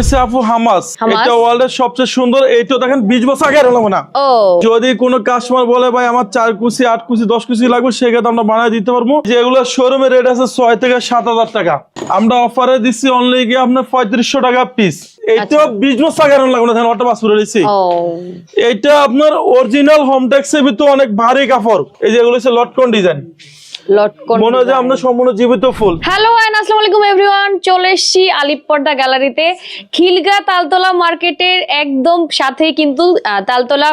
হচ্ছে আপু হামাস? এটা ওয়ার্ল্ডের সবচেয়ে সুন্দর এইটা দেখেন বিশ বছর আগে এরকম না। যদি কোনো কাস্টমার বলে ভাই আমার চার কুচি আট কুচি দশ কুচি লাগবে সেক্ষেত্রে আমরা বানায় দিতে পারব। যেগুলো শোরুমে রেট আছে ছয় থেকে সাত হাজার টাকা। আমরা অফারে দিচ্ছি অনলি গিয়ে আপনার পঁয়ত্রিশশো টাকা পিস এইটা আচ্ছা। বিশ বছর আগে লাগবে না দেখেন ওটা পাস করে দিচ্ছি ও। এইটা আপনার অরিজিনাল হোম ট্যাক্সের ভিতরে অনেক ভারী কাপড়। এই যেগুলো হচ্ছে লটকন ডিজাইন লটকন মনে হয় যে আপনার সম্পূর্ণ জীবিত ফুল। হ্যালো আসসালামু আলাইকুম এভরিওয়ান চলে এসেছি আলিপ গ্যালারিতে খিলগা তালতলা মার্কেটের একদম সাথেই কিন্তু তালতলা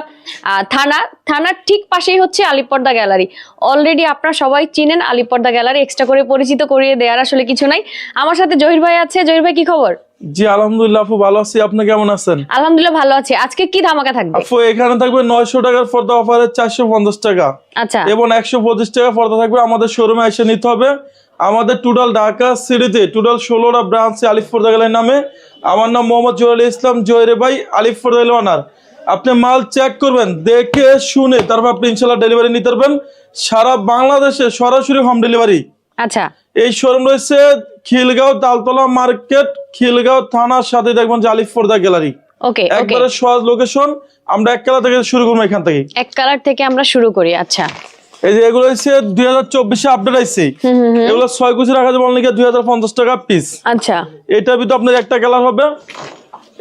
থানা। থানার ঠিক পাশেই হচ্ছে আলিপ পর্দা গ্যালারি অলরেডি আপনারা সবাই চিনেন আলিপর্দা গ্যালারি এক্সট্রা করে পরিচিত করিয়ে দেওয়ার আসলে কিছু নাই। আমার সাথে জহির ভাই আছে। জহির ভাই কি খবর? জি আলহামদুলিল্লাহ আপু ভালো আছি। আপনি কেমন আছেন? আলহামদুলিল্লাহ ভালো আছে। আজকে কি ধামাকা থাকবে? আপু এখানে থাকবে নয়শো টাকার পর্দা অফারে চারশো পঞ্চাশ টাকা। আচ্ছা। এবং একশো পঁচিশ টাকা পর্দা থাকবে। আমাদের শোরুমে এসে নিতে হবে। আমাদের টোটাল ঢাকা সিটিতে টোটাল ষোলোটা ব্রাঞ্চে আলিফ পর্দা গেলের নামে। আমার নাম মোহাম্মদ জহুরুল ইসলাম জহিরে ভাই আলিফ পর্দা ওনার আপনি মাল চেক করবেন দেখে শুনে তারপর আপনি ইনশাল্লাহ ডেলিভারি নিতে পারবেন। সারা বাংলাদেশে সরাসরি হোম ডেলিভারি আচ্ছা। এই শোরুম রয়েছে খিলগাঁও তালতলা মার্কেট খিলগাঁও থানার সাথে দেখবেন যে আলিফ পর্দা গ্যালারি। ওকে একবারে সহজ লোকেশন আমরা এক খেলা থেকে শুরু করব এখান থেকে। এক কালার থেকে আমরা শুরু করি আচ্ছা। এই যে এগুলো হচ্ছে দুই হাজার চব্বিশে আপডেট আইছে। এগুলো ছয় কুচি রাখা যাবে অনলি দুই হাজার পঞ্চাশ টাকা পিস আচ্ছা। এটার ভিতরে আপনার একটা কালার হবে।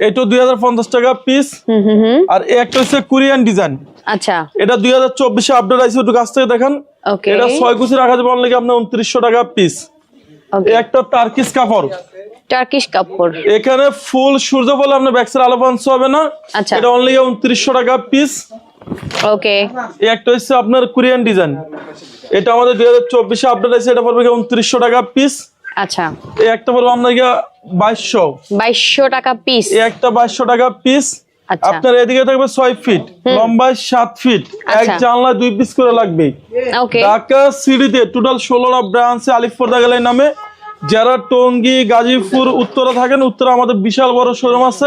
এটা দুই হাজার পঞ্চাশ টাকা পিস হুম হুম হুম। আর একটা হচ্ছে কোরিয়ান ডিজাইন। আচ্ছা। এটা দুই হাজার চব্বিশে আপডেট আইছে একটু কাছ থেকে দেখেন। ওকে। এটা ছয় কুচি রাখা যাবে অনলি আপনার উনত্রিশশো টাকা পিস একটা টার্কিস কাপড়। টার্কিশ কাপড়। এখানে ফুল সূর্য বলে আপনার ব্যাক্সের আলো পাঞ্চ হবে না। আচ্ছা। এটা অনলি উনত্রিশশো টাকা পিস ওকে একটা হচ্ছে আপনার কোরিয়ান ডিজাইন এটা আমাদের দুই হাজার চব্বিশে আপডেট আছে এটা পড়বে উনত্রিশশো টাকা পিস আচ্ছা। এই একটা পড়বে আপনার গিয়ে বাইশশো। বাইশশো টাকা পিস এই একটা বাইশশো টাকা পিস আচ্ছা। আপনার এদিকে থাকবে ছয় ফিট লম্বায় সাত ফিট এক আচ্ছা। জানলায় দুই পিস করে লাগবে। ওকে ঢাকা সিটিতে টোটাল ষোলোটা ব্রাঞ্চে আলিফপর্দা গেলের নামে। যারা টঙ্গী গাজীপুর উত্তরা থাকেন উত্তরা আমাদের বিশাল বড় শোরুম আছে।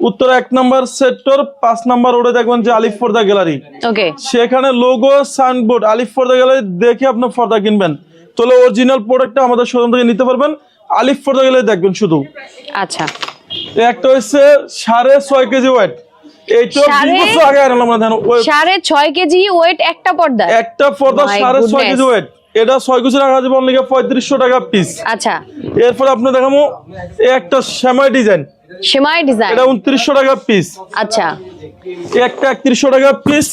উত্তরা এক নম্বর সেক্টর পাঁচ নম্বর রোডে দেখবেন যে আলিফ আলিফপর্দা গ্যালারি ওকে সেখানে লোগো সাইনবোর্ড আলিফ পর্দা গেলে দেখে আপনার পর্দা কিনবেন। তাহলে অরিজিনাল প্রোডাক্টটা আমাদের শোরুম থেকে নিতে পারবেন। আলিফ পর্দা গেলে দেখবেন শুধু। আচ্ছা। একটা হচ্ছে সাড়ে ছয় কেজি ওয়েট সাড়ে- ছয় কেজি ওয়েট একটা পর্দা একটা পর্দা সাড়ে ছয়. কেজি ওয়েট এটা ছয় কেজি রাখা যাবে অনলি পঁয়ত্রিশশো টাকা পিস আচ্ছা। এরপরে আপনি দেখাবো একটা শ্যামাই ডিজাইন সেমাই ডিজাইন এটা উনত্রিশশো টাকা পিস আচ্ছা। একটা একত্রিশশো টাকা পিস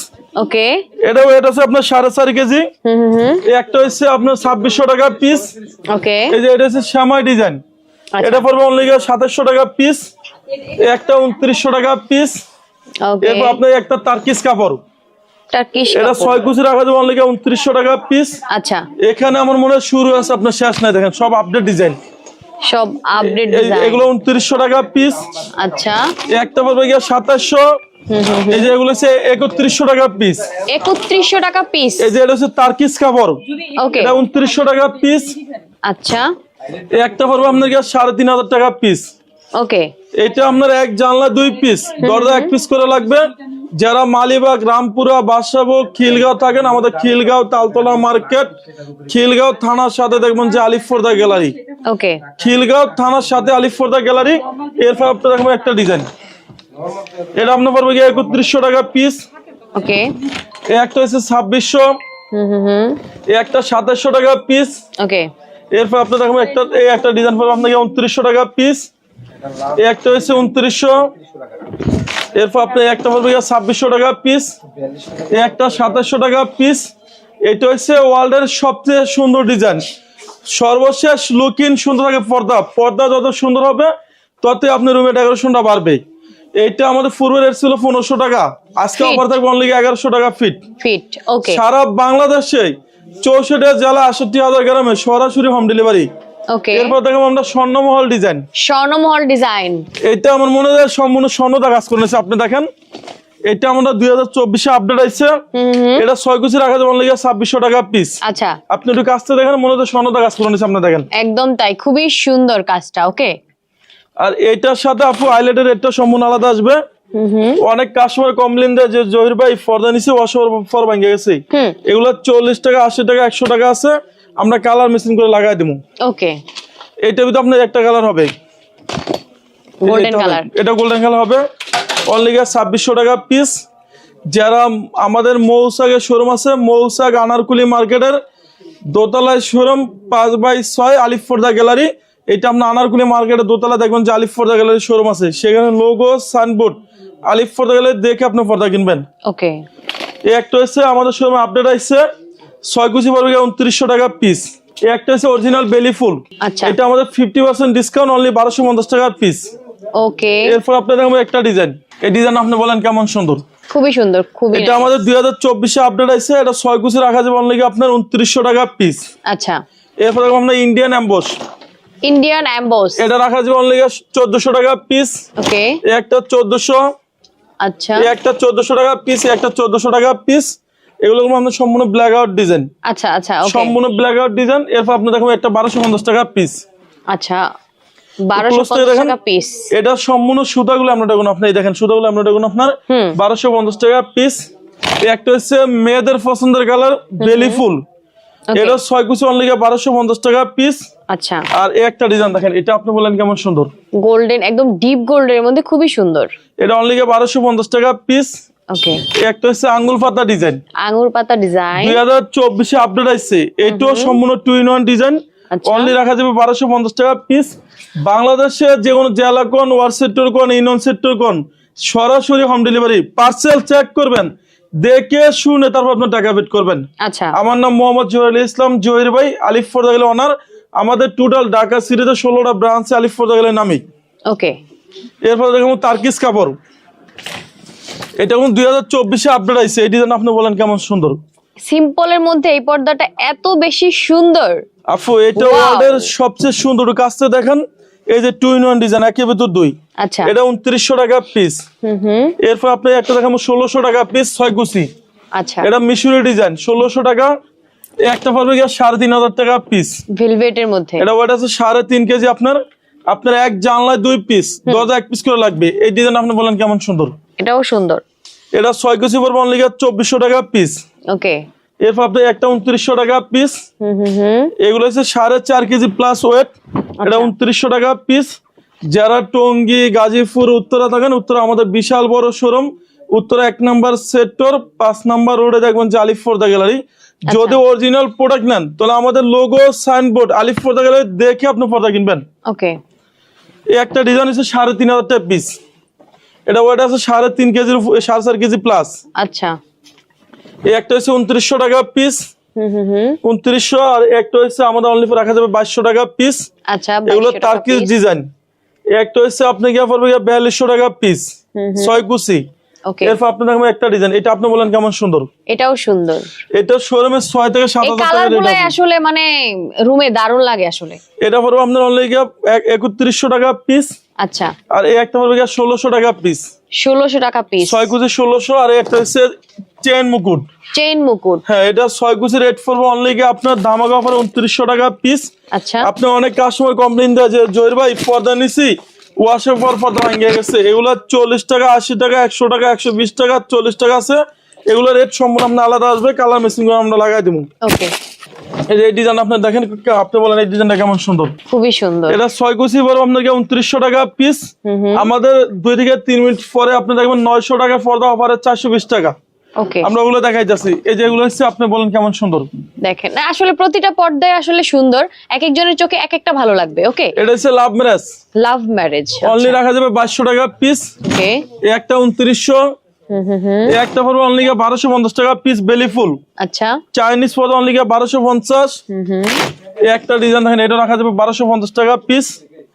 ওকে। এটা ওয়েট আছে আপনার সাড়ে চার কেজি। হুম হুম হুম। একটা হচ্ছে আপনার ছাব্বিশশো টাকা পিস ওকে। এই যে এটা হচ্ছে শ্যামাই ডিজাইন আচ্ছা। এটা পড়বে অনলি সাতাশশো টাকা পিস একটা উনত্রিশশো টাকা পিস এরপর আপনার একটা তার্কিস কাপড়। টার্কিশ এটা ছয় কুচি রাখা যাবে অনলি উনত্রিশশো টাকা পিস আচ্ছা। এখানে আমার মনে শুরু আছে আপনার শেষ নাই দেখেন সব আপডেট ডিজাইন সব আপডেট ডিজাইন এগুলো উনত্রিশশো টাকা পিস আচ্ছা। একটা পড়বে গিয়ে সাতাশশো। এই যে এগুলো হচ্ছে একত্রিশশো টাকা পিস একত্রিশশো টাকা পিস এই যে এটা হচ্ছে তার্কিস কাপড়। ওকে এটা উনত্রিশশো টাকা পিস আচ্ছা। একটা পড়বে আপনার গিয়ে সাড়ে তিন হাজার টাকা পিস ওকে এটা আপনার এক জানলা দুই পিস দরজা এক পিস করে লাগবে। যারা মালিবাগ রামপুরা বাদশাভোগ খিলগাঁও থাকেন আমাদের খিলগাঁও তালতলা মার্কেট খিলগাঁও থানার সাথে দেখবেন যে আলিফর্দা গ্যালারি। ওকে। খিলগাঁও থানার সাথে আলিফর্দা গ্যালারি। এরপর আপনার দেখবেন একটা ডিজাইন। এটা আপনার পড়বে গিয়ে একত্রিশশো টাকা পিস। ওকে। একটা হচ্ছে ছাব্বিশশো। একটা সাতাশশো টাকা পিস। ওকে। এরপর আপনার দেখবেন একটা এই একটা ডিজাইন পড়বে আপনাকে উনত্রিশশো টাকা পিস। একটা হচ্ছে উনত্রিশশো। এরপর আপনি একটা পড়বে ছাব্বিশশো টাকা পিস একটা সাতাশশো টাকা পিস এটা হচ্ছে ওয়ার্ল্ডের সবচেয়ে সুন্দর ডিজাইন সর্বশেষ লুকিং সুন্দর থাকে পর্দা। পর্দা যত সুন্দর হবে ততই আপনার রুমে ডেকোরেশনটা বাড়বে। এইটা আমাদের পূর্বে রেট ছিল পনেরোশো টাকা আজকে. অফার থাকবে অনলি এগারোশো টাকা ফিট ফিট ওকে সারা বাংলাদেশে চৌষট্টি জেলা আষট্টি হাজার গ্রামে সরাসরি হোম ডেলিভারি ওকে এরপর দেখো আমরা স্বর্ণমহল ডিজাইন স্বর্ণমহল ডিজাইন এটা আমার মনে হয় সম্পূর্ণ স্বর্ণদা কাজ করেছে আপনি দেখেন। এটা আমরা দুই হাজার চব্বিশে আপডেট আসছে এটা ছয় কুচি রাখা যাবে লেগে ছাব্বিশশো টাকা পিস আচ্ছা। আপনি একটু কাজটা দেখেন মনে হচ্ছে স্বর্ণদা কাজ করেছে আপনি দেখেন। একদম তাই খুবই সুন্দর কাজটা ওকে আর এটার সাথে আপু আইলেটের রেটটা সম্পূর্ণ আলাদা আসবে। অনেক কাস্টমার কমপ্লেন দেয় যে জহির ভাই ফর্দা নিচে অসর ফর ভেঙে গেছে। এগুলো চল্লিশ টাকা আশি টাকা একশো টাকা আছে। আমরা কালার মেশিন করে লাগাই দিব ওকে এইটার ভিতরে আপনার একটা কালার হবে। গোল্ডেন এটা কালার এটা গোল্ডেন কালার হবে। অনলি ছাব্বিশশো টাকা পিস যারা আমাদের মৌসাগের শোরুম আছে মৌসাগ আনারকুলি মার্কেটের দোতলায় শোরুম পাঁচ বাই ছয় আলিফ ফোর্দা গ্যালারি এটা আপনার আনারকুলি মার্কেটের দোতলা দেখবেন যে আলিফ ফোর্দা গ্যালারি শোরুম আছে। সেখানে লোগো সাইনবোর্ড আলিফ ফোর্দা গ্যালারি দেখে আপনি পর্দা কিনবেন। ওকে এই একটা হচ্ছে আমাদের শোরুমে আপডেট আসছে ছয় কুচি পড়বে উনত্রিশশো টাকা পিস একটা হচ্ছে অরিজিনাল বেলি ফুল আচ্ছা। এটা আমাদের ফিফটি পার্সেন্ট ডিসকাউন্ট অনলি বারোশো পঞ্চাশ টাকা পিস ওকে। এরপর আপনার দেখাবো একটা ডিজাইন এই ডিজাইন আপনি বলেন কেমন সুন্দর? খুবই সুন্দর খুবই এটা আমাদের দুই হাজার চব্বিশে আপডেট আছে এটা ছয় কুচি রাখা যাবে অনলি আপনার উনত্রিশশো টাকা পিস আচ্ছা। এরপর দেখব আপনার ইন্ডিয়ান অ্যাম্বোস ইন্ডিয়ান অ্যাম্বোস এটা রাখা যাবে অনলি চোদ্দশো টাকা পিস ওকে। একটা চোদ্দশো। আচ্ছা। একটা চোদ্দশো টাকা পিস একটা চোদ্দশো টাকা পিস এগুলো আপনার সম্পূর্ণ ব্ল্যাক আউট ডিজাইন আচ্ছা আচ্ছা সম্পূর্ণ ব্ল্যাক আউট ডিজাইন এরপর আপনি দেখবেন একটা বারোশো পঞ্চাশ টাকা পিস আচ্ছা দেখেন। এটা সম্পূর্ণ সুতাগুলো আমরা দেখুন আপনি দেখেন সুতাগুলো আমরা দেখুন আপনার বারোশো পঞ্চাশ টাকা পিস একটা হচ্ছে মেয়েদের পছন্দের কালার বেলি ফুল। এটা ছয় কুচি অনলি বারোশো পঞ্চাশ টাকা পিস আচ্ছা। আর একটা ডিজাইন দেখেন এটা আপনি বলেন কেমন সুন্দর। গোল্ডেন একদম ডিপ গোল্ডের মধ্যে খুবই সুন্দর। এটা অনলি বারোশো পঞ্চাশ টাকা পিস ওকে একটা হচ্ছে আঙ্গুল পাতা ডিজাইন। পাতা আপডেট এটাও সম্পূর্ণ two in one design. Only রাখা যাবে বারোশো পঞ্চাশ টাকা পিস বাংলাদেশে যে কোনো জেলা কোন ওয়ার সেক্টর কোন ইউনিয়ন সেক্টর কোন সরাসরি হোম ডেলিভারি পার্সেল চেক করবেন। দেখে শুনে তারপর আপনার টাকা পেড করবেন। আচ্ছা। আমার নাম মোহাম্মদ জহির আলী ইসলাম জহির ভাই আলিফ ফোর্দা গেলে অনার আমাদের টোটাল ঢাকা সিটিতে ষোলোটা ব্রাঞ্চে আলিফ ফোর্দা গেলে নামি। ওকে এরপর দেখুন তার্কিস কাপড় এটা এখন দুই হাজার চব্বিশে আপডেট আইছে। এই ডিজাইন আপনি বলেন কেমন সুন্দর? সিম্পলের মধ্যে এই পর্দাটা এত বেশি সুন্দর। আফু এটা ওয়ার্ল্ডের সবচেয়ে সুন্দর কাজটা দেখেন এই যে টু ইন ওয়ান ডিজাইন একে ভেতর দুই। আচ্ছা। এটা উনত্রিশশো টাকা পিস হুম হুম। এরপর আপনি একটা দেখাবো ষোলোশো টাকা পিস ছয় গুছি আচ্ছা। এটা মিশরি ডিজাইন ষোলোশো টাকা। একটা পড়বে গিয়ে সাড়ে তিন হাজার টাকা পিস ভেলভেটের মধ্যে। এটা ওয়েট আছে সাড়ে তিন কেজি আপনার। আপনার এক জানলায় দুই পিস দরজা এক পিস করে লাগবে। এই ডিজাইন আপনি বলেন কেমন সুন্দর? এটাও সুন্দর। এটা ছয় কেজি পড়বে অনলি চব্বিশশো টাকা পিস ওকে। এরপর আপনি একটা উনত্রিশশো টাকা পিস হুম হুম হুম। এগুলো হচ্ছে সাড়ে চার কেজি প্লাস ওয়েট এটা উনত্রিশশো টাকা পিস যারা টঙ্গী গাজীপুর উত্তরা থাকেন উত্তরা আমাদের বিশাল বড় শোরুম উত্তরা এক নাম্বার সেক্টর পাঁচ নাম্বার রোডে দেখবেন যে আলিফ ফোর্দা গ্যালারি যদি অরিজিনাল প্রোডাক্ট নেন তাহলে আমাদের লোগো সাইনবোর্ড আলিফ ফোর্দা গ্যালারি দেখে আপনি পর্দা কিনবেন। ওকে। এই একটা ডিজাইন হচ্ছে সাড়ে তিন হাজার টাকা পিস এটা ওয়েট আছে সাড়ে তিন কেজির সাড়ে চার কেজি প্লাস আচ্ছা। এই একটা হচ্ছে উনত্রিশশো টাকা পিস উনত্রিশশো আর একটা হচ্ছে আমাদের অনলি রাখা যাবে বাইশশো টাকা পিস আচ্ছা এগুলো 2200 টাকা ডিজাইন একটা হচ্ছে আপনি গিয়া পড়বে গিয়া বিয়াল্লিশশো টাকা পিস ছয় কুচি এরপর আপনি দেখবেন একটা ডিজাইন এটা আপনি বলেন কেমন সুন্দর? এটাও সুন্দর। এটা শোরুমে ছয় থেকে সাত এই হাজার কালার টাকা গুলাই আসলে মানে রুমে দারুণ লাগে আসলে। এটা পড়বে আপনার গিয়ে এক- টাকা পিস আচ্ছা। আর এই একটা পড়বে গিয়ে ষোলোশো টাকা পিস টাকা পিস কুচি আর একটা হচ্ছে চেন মুকুট। চেইন মুকুট। হ্যাঁ এটা কুচি রেট পড়বে অনলি গিয়ে আপনার ধামাকা অফার উনত্রিশশো টাকা পিস আচ্ছা। আপনি অনেক কাস্টমার কমপ্লেন দেয় যে জহির ভাই পর্দা নিছি। ওয়াশের পর পর্দা ভেঙে গেছে। এগুলো চল্লিশ টাকা আশি টাকা একশো টাকা একশো বিশ টাকা চল্লিশ টাকা আছে। এগুলো রেট সম্পূর্ণ আপনার আলাদা আসবে কালার মেশিন করে আমরা লাগাই দিব ওকে এই যে এই ডিজাইন আপনি দেখেন আপনি বলেন এই ডিজাইনটা কেমন সুন্দর? খুবই সুন্দর। এটা ছয় কুচি বড় আপনাকে উনত্রিশশো টাকা পিস আমাদের দুই থেকে তিন মিনিট পরে আপনি দেখবেন নয়শো টাকা পর্দা অফারে চারশো বিশ টাকা। আমরা ওগুলো দেখাইতেছি। এই যে এগুলো হচ্ছে আপনি বলেন কেমন সুন্দর। দেখেন না আসলে প্রতিটা পর্দায় আসলে সুন্দর এক একজনের চোখে এক একটা ভালো লাগবে ওকে এটা হচ্ছে love marriage love marriage only রাখা যাবে টাকা পিস ওকে একটা উনত্রিশশো। হুম হুম হুম। এই একটা পড়বে অনলি বারোশো পঞ্চাশ টাকা পিস বেলি ফুল আচ্ছা। চাইনিজ অনলি বারোশো পঞ্চাশ। একটা ডিজাইন দেখেন এটা রাখা যাবে বারোশো পঞ্চাশ টাকা পিস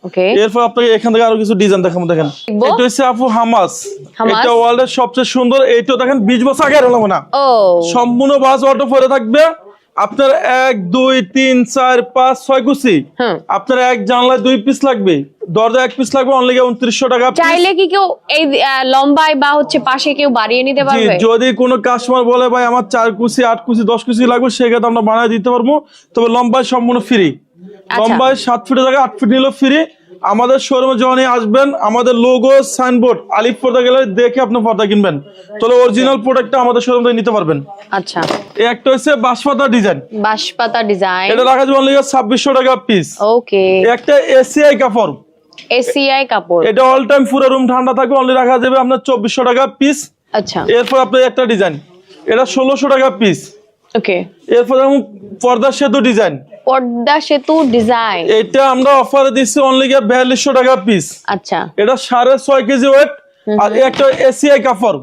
ওকে এরপর আপনাকে এখান থেকে আরও কিছু ডিজাইন দেখাবো দেখেন? এটা হচ্ছে আপু হামাস? এটা ওয়ার্ল্ডের সবচেয়ে সুন্দর এইটা দেখেন বিশ বছর আগে এরকম না সম্পূর্ণ বাস অটো পরে থাকবে। আপনার এক দুই তিন চার পাঁচ ছয় কুচি। আপনার এক জানলায় দুই পিস লাগবে। দরজা এক পিস লাগবে অনলি উনত্রিশশো টাকা। চাইলে কি কেউ এই লম্বায় বা হচ্ছে পাশে কেউ বাড়িয়ে নিতে পারবে? যদি কোনো কাস্টমার বলে ভাই আমার চার কুচি আট কুচি দশ কুচি লাগবে সেক্ষেত্রে আমরা বানিয়ে দিতে পারব। তবে লম্বায় সম্পূর্ণ ফ্রি। লম্বায় সাত ফিটের জায়গায় আট ফিট নিলেও ফ্রি আমাদের শোরুমে যখনই আসবেন আমাদের লোগো সাইনবোর্ড আলিফ পর্দা গেলে দেখে আপনি পর্দা কিনবেন। তাহলে অরিজিনাল প্রোডাক্টটা আমাদের শোরুম থেকে নিতে পারবেন। আচ্ছা। এই একটা হচ্ছে বাঁশপাতা ডিজাইন বাঁশপাতা ডিজাইন এটা রাখা যাবে অনলি ছাব্বিশশো টাকা পিস ওকে একটা এসিআই কাপড়। এসিআই কাপড়। এটা অল টাইম পুরো রুম ঠান্ডা থাকবে অনলি রাখা যাবে আপনার চব্বিশশো টাকা পিস আচ্ছা। এরপর আপনার একটা ডিজাইন এটা ষোলোশো টাকা পিস ওকে এরপর যেমন পর্দা সেতু ডিজাইন পর্দা সেতু ডিজাইন এটা আমরা অফারে দিচ্ছি অনলি গিয়ে বিয়াল্লিশশো টাকা পিস আচ্ছা। এটা সাড়ে ছয় কেজি ওয়েট আর একটা এসিআই কাপড়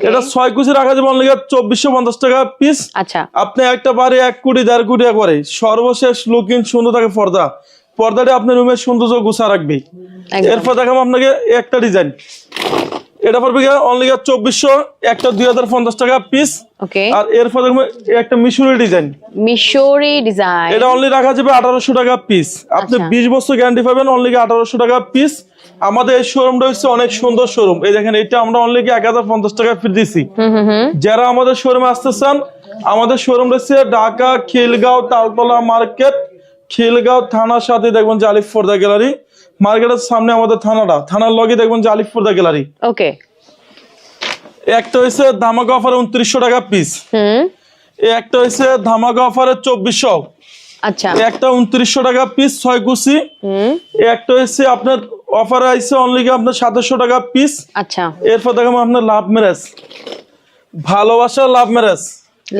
এটা ছয় কেজি রাখা যাবে অনলি চব্বিশশো পঞ্চাশ টাকা পিস আচ্ছা। আপনি একটা বাড়ি এক কোটি দেড় কোটি করে সর্বশেষ লুকিং সুন্দর থাকে পর্দা। পর্দাটা আপনার রুমের সৌন্দর্য গুছা রাখবে এরপর দেখাবো আপনাকে একটা ডিজাইন এটা পড়বে অনলি চব্বিশশো একটা দুই হাজার পঞ্চাশ টাকা পিস ওকে। আর এরপর দেখব একটা মিশরি ডিজাইন। মিশরি ডিজাইন। এটা অনলি রাখা যাবে আঠারোশো টাকা পিস আপনি আচ্ছা। বিশ বছর গ্যারান্টি পাবেন অনলি আঠারোশো টাকা পিস আমাদের এই শোরুমটা হচ্ছে অনেক সুন্দর শোরুম এই দেখেন এটা আমরা অনলি এক হাজার পঞ্চাশ টাকা ফির দিছি। যারা আমাদের শোরুমে আসতে চান আমাদের শোরুম রয়েছে ঢাকা খিলগাঁও তালতলা মার্কেট খিলগাঁও থানার সাথে দেখবেন যে আলিফ ফোর্দা গ্যালারি মার্কেটের সামনে আমাদের থানাটা। থানার লগে দেখবেন যে আলিফ ফোর্দা গ্যালারি। ওকে। একটা হয়েছে ধামাকা অফারে উনত্রিশশো টাকা পিস একটা হয়েছে ধামাকা অফারে চব্বিশশো। আচ্ছা। একটা উনত্রিশশো টাকা পিস ছয় কুচি। একটা আপনার অফারে আইছে অনলি আপনার সাতাশশো টাকা পিস আচ্ছা। এরপর দেখাবো আপনার লাভ ম্যারেজ ভালোবাসা লাভ ম্যারেজ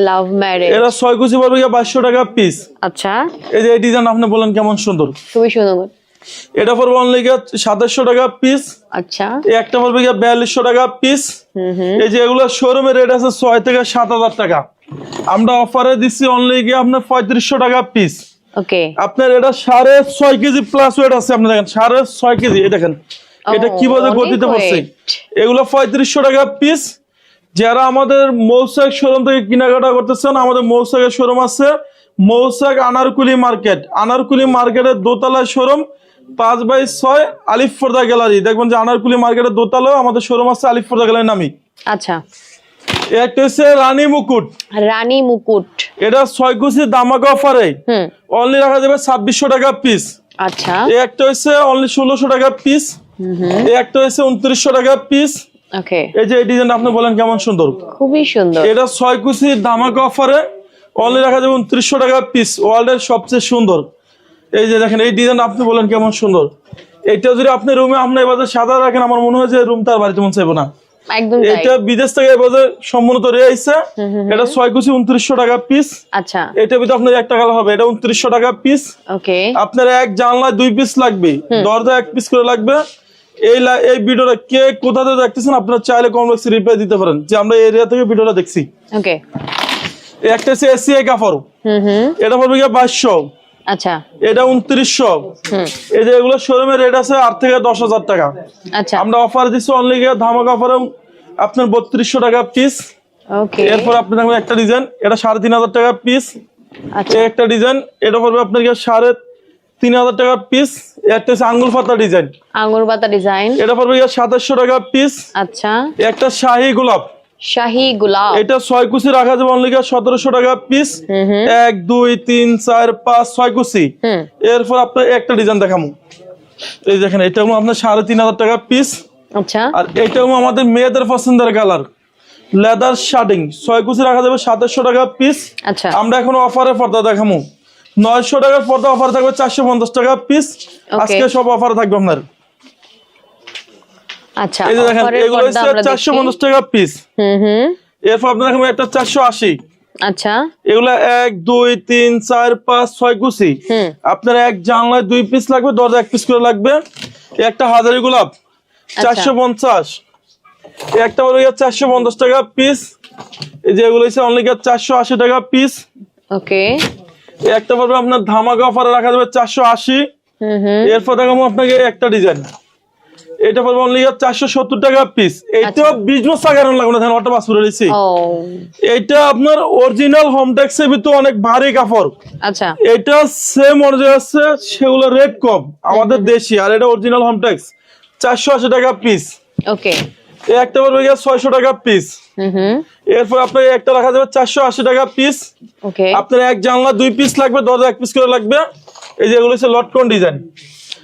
লাভ ম্যারেজ এরা ছয় কুচি পড়বে বাইশশো টাকা পিস আচ্ছা। এই যে এই ডিজাইন আপনি বলেন কেমন সুন্দর। খুবই সুন্দর। এটা পড়বে অনলি গিয়ে সাতাশশো টাকা পিস আচ্ছা। এই একটা পড়বে গিয়ে বিয়াল্লিশশো টাকা পিস এই যে এগুলো শোরুমে রেট আছে ছয় থেকে সাত হাজার টাকা। আমরা অফারে দিচ্ছি অনলি গিয়ে আপনার পঁয়ত্রিশশো টাকা পিস ওকে। আপনার এটা সাড়ে ছয় কেজি প্লাস ওয়েট আছে আপনি দেখেন সাড়ে ছয় কেজি এই দেখেন। এটা কি বলে অনেক গতিতে পড়ছে এগুলো পঁয়ত্রিশশো টাকা পিস যারা আমাদের মৌসাক শোরুম থেকে কেনাকাটা করতেছেন আমাদের মৌসাকের শোরুম আছে মৌসাক আনারকুলি মার্কেট। আনারকুলি মার্কেটের দোতলায় শোরুম পাঁচ বাই ছয় আলিফ গ্যালারি। দেখবেন যে আনারকুলি মার্কেটের দোতলায় আমাদের শোরুম আছে আলিফ গ্যালারি নামি আচ্ছা। একটা হচ্ছে রানী মুকুট। রানী মুকুট। এটা ছয় কুচি দামাকা অফারে। অনলি রাখা যাবে ছাব্বিশশো টাকা পিস আচ্ছা। একটা হচ্ছে অনলি ষোলোশো টাকা পিস একটা হচ্ছে উনত্রিশশো টাকা পিস ওকে। এই যে এই আপনি বলেন কেমন সুন্দর? খুবই সুন্দর। এটা ছয় কুচি ধামাকা অফারে। অনলি রাখা যাবে উনত্রিশশো টাকা পিস ওয়ার্ল্ডের সবচেয়ে সুন্দর। এই যে দেখেন এই ডিজাইন আপনি বলেন কেমন সুন্দর। এটা যদি আপনি রুমে আপনি এবার সাদা রাখেন আমার মনে হয় যে রুম তার বাড়িতে মন চাইব না। এটা বিদেশ থেকে এবার রে এটা ছয় কুচি উনত্রিশশো টাকা পিস আচ্ছা। এটা ভিতরে আপনার হবে এটা উনত্রিশশো টাকা পিস ওকে। আপনার এক জানলায় দুই পিস লাগবে দরজা এক পিস করে লাগবে। এই এই ভিডিওটা কে কোথা থেকে দেখতেছেন আপনারা চাইলে কমপ্লেক্সে রিপ্লাই দিতে পারেন যে আমরা এরিয়া থেকে ভিডিওটা দেখছি। ওকে। একটা হচ্ছে এসিআই কাপড় এটা পড়বে গিয়ে বাইশশো। আচ্ছা। এটা উনত্রিশশো। এই যে এগুলো শোরুমের রেট আছে আট থেকে দশ হাজার টাকা। আচ্ছা। আমরা অফার দিচ্ছি অনলি গিয়ে ধামাকা অফারে আপনার বত্রিশশো টাকা পিস এরপর আপনি দেখবেন একটা ডিজাইন এটা সাড়ে তিন হাজার টাকা পিস আচ্ছা। একটা ডিজাইন এটা পড়বে আপনার সাড়ে তিন হাজার টাকা পিস একটা হচ্ছে আঙ্গুল পাতা ডিজাইন পাতা ডিজাইন এটা পড়বে গিয়ে সাতাশশো টাকা পিস আচ্ছা। একটা শাহি গোলাপ। শাহি গোলাপ এটা ছয় কুচি রাখা যাবে অনলি সতেরোশো টাকা পিস এক দুই তিন চার পাঁচ ছয় কুচি এরপর আপনার একটা ডিজাইন দেখামু। এই দেখেন এটা আপনার সাড়ে তিন হাজার টাকা পিস আচ্ছা। আর এটা হলো আমাদের মেয়েদের পছন্দের কালার লেদার শার্টিং ছয় কুচি রাখা যাবে সাতাশশো টাকা পিস আচ্ছা। আমরা এখন অফারে পর্দা দেখামু। নয়শো টাকার পর্দা অফার থাকবে চারশো পঞ্চাশ টাকা পিস আজকে সব অফারে থাকবে আপনার। আচ্ছা এই যে দেখেন এগুলো হচ্ছে আমরা চারশো দেখি পঞ্চাশ টাকা পিস হুম হুম। এরপর আপনার দেখাবো একটা চারশো আশি। আচ্ছা। এগুলা এক দুই তিন চার পাঁচ ছয় হুম। আপনার এক জানলায় দুই পিস লাগবে দরজা এক পিস করে লাগবে। একটা হাজারি গোলাপ চারশো পঞ্চাশ। একটা বলে চারশো পঞ্চাশ টাকা পিস এই যে এগুলো হচ্ছে অনলি চারশো আশি টাকা পিস ওকে। একটা পড়বে আপনার ধামাকা অফারে রাখা যাবে চারশো আশি। এরপর দেখাবো আপনাকে একটা ডিজাইন। এটা পড়বে অনলি চারশো সত্তর টাকা পিস এইটাও বিজনেস সাগানো লাগবে না ধান অটো পাস করে দিচ্ছি আপনার অরিজিনাল হোম ট্যাক্সের ভিতর অনেক ভারী কাপড়। আচ্ছা। এটা সেম অনুযায়ী আছে সেগুলো রেট কম আমাদের দেশি আর এটা অরিজিনাল হোম ট্যাক্স চারশো আশি টাকা পিস ওকে। এই একটা পড়বে গিয়ে ছয়শো টাকা পিস হুম এরপর আপনার একটা রাখা যাবে চারশো আশি টাকা পিস ওকে। আপনার এক জানলা দুই পিস লাগবে দরজা এক পিস করে লাগবে। এই যে এগুলো হচ্ছে লটকন ডিজাইন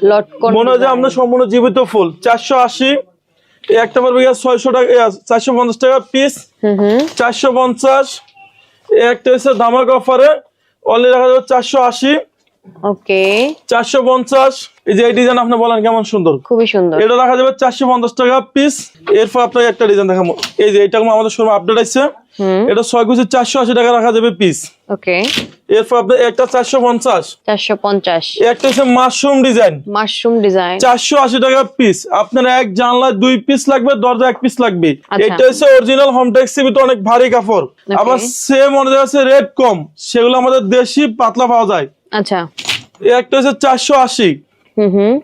লটকন মনে হয় যে আমরা সম্পূর্ণ জীবিত ফুল। চারশো আশি একটা ছয়শো টাকা চারশো পঞ্চাশ টাকা পিস চারশো পঞ্চাশ একটা হচ্ছে ধামাক অফারে অনলি রাখা যাবে চারশো আশি। ওকে। চারশো পঞ্চাশ এই যে এই ডিজাইন আপনি বলেন কেমন সুন্দর। খুবই সুন্দর। এটা রাখা যাবে চারশো পঞ্চাশ টাকা পিস এরপর আপনাকে একটা ডিজাইন দেখাবো। এই যে এটা আমাদের শোরুম আপডেট আছে। হুম। এটা ছয় কুচি চারশো আশি টাকা রাখা যাবে পিস ওকে। এরপর আপনার একটা চারশো পঞ্চাশ। চারশো পঞ্চাশ। একটা হচ্ছে মাশরুম ডিজাইন। Mushroom design. চারশো আশি টাকা পিস আপনার এক জানলায় দুই পিস লাগবে দরজা এক পিস লাগবে। আচ্ছা। এটা হচ্ছে অরিজিনাল হোম ট্যাক্সি অনেক ভারী কাপড়। আবার সেম অনুযায়ী আছে রেট কম সেগুলো আমাদের দেশি পাতলা পাওয়া যায়। আচ্ছা। একটা হচ্ছে চারশো আশি। হুম হুম।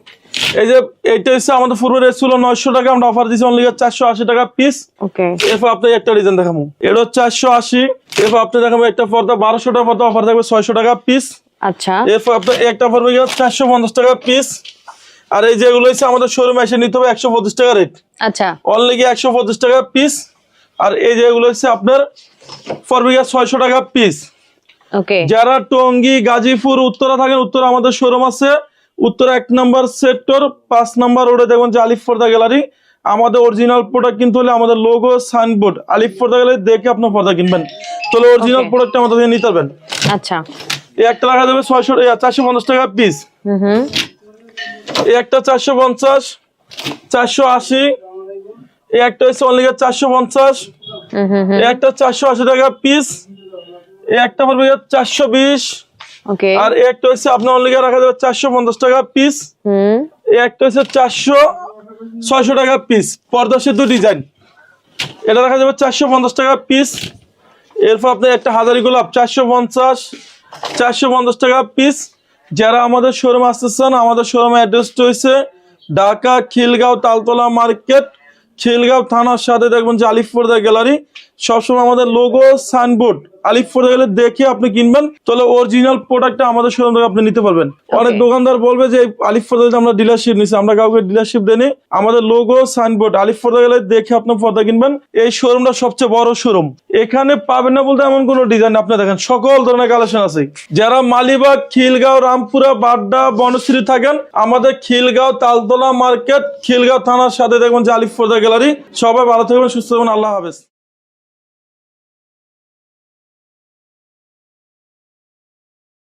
এই যে এইটা হচ্ছে আমাদের পূর্ব রেট ছিল নয়শো টাকা আমরা অফার দিচ্ছি অনলি চারশো আশি টাকা পিস ওকে এরপর আপনি একটা ডিজাইন দেখাবো। এটা চারশো আশি এরপর আপনি দেখাবো একটা পর্দা বারোশো টাকা পর্দা অফার থাকবে ছয়শো টাকা পিস আচ্ছা। এরপর আপনার একটা পড়বে চারশো পঞ্চাশ টাকা পিস আর এই যেগুলো হচ্ছে আমাদের শোরুমে এসে নিতে হবে একশো পঁচিশ টাকা রেট আচ্ছা। অনলি একশো পঁচিশ টাকা পিস আর এই যেগুলো হচ্ছে আপনার পড়বে ছয়শো টাকা পিস যারা টঙ্গী গাজীপুর উত্তরা থাকেন উত্তরা আমাদের শোরুম আছে। উত্তরা এক নম্বর সেক্টর পাঁচ নম্বর রোডে দেখবেন যে আলিফ পর্দা গ্যালারি। আমাদের অরিজিনাল প্রোডাক্ট কিন্তু হলে আমাদের লোগো সাইনবোর্ড আলিফ পর্দা গ্যালারি দেখে আপনার পর্দা কিনবেন। তাহলে অরিজিনাল প্রোডাক্টটা আমাদের থেকে নিতে পারবেন। আচ্ছা। এই একটা রাখা যাবে ছয়শো চারশো পঞ্চাশ টাকা পিস এই একটা চারশো পঞ্চাশ চারশো আশি। এই একটা হচ্ছে অনলি চারশো পঞ্চাশ। হুম হুম হুম। এই একটা চারশো আশি টাকা পিস এই একটা পড়বে চারশো বিশ। ওকে আর একটা হচ্ছে আপনার অনলি রাখা যাবে চারশো পঞ্চাশ টাকা পিস হুম। একটা হচ্ছে চারশো ছয়শো টাকা পিস পর্দা সেতু ডিজাইন এটা রাখা যাবে চারশো পঞ্চাশ টাকা পিস এরপর আপনি একটা হাজারি গোলাপ চারশো পঞ্চাশ চারশো পঞ্চাশ টাকা পিস যারা আমাদের শোরুম আসতেছেন আমাদের শোরুমের অ্যাড্রেসটা হয়েছে ঢাকা খিলগাঁও তালতলা মার্কেট খিলগাঁও থানার সাথে দেখবেন যে আলিফপর্দা গ্যালারি সবসময় আমাদের লোগো সাইনবোর্ড আলিফপর্দা গ্যালারি দেখে আপনি কিনবেন। তাহলে অরিজিনাল প্রোডাক্টটা আমাদের শোরুম থেকে আপনি নিতে পারবেন। অনেক দোকানদার বলবে যে আলিফ আলিফপর্দা আমরা ডিলারশিপ নিছি আমরা কাউকে ডিলারশিপ দেনি আমাদের লোগো সাইনবোর্ড আলিফপর্দা গ্যালারি দেখে আপনি পর্দা কিনবেন। এই শোরুমটা সবচেয়ে বড় শোরুম এখানে পাবেন না বলতে এমন কোনো ডিজাইন আপনি দেখেন সকল ধরনের কালেকশন আছে। যারা মালিবাগ খিলগাঁও রামপুরা বাড্ডা বনশ্রী থাকেন আমাদের খিলগাঁও তালতলা মার্কেট খিলগাঁও থানার সাথে দেখবেন যে আলিফ আলিফপর্দা গ্যালারি। সবাই ভালো থাকবেন সুস্থ থাকবেন। আল্লাহ হাফেজ।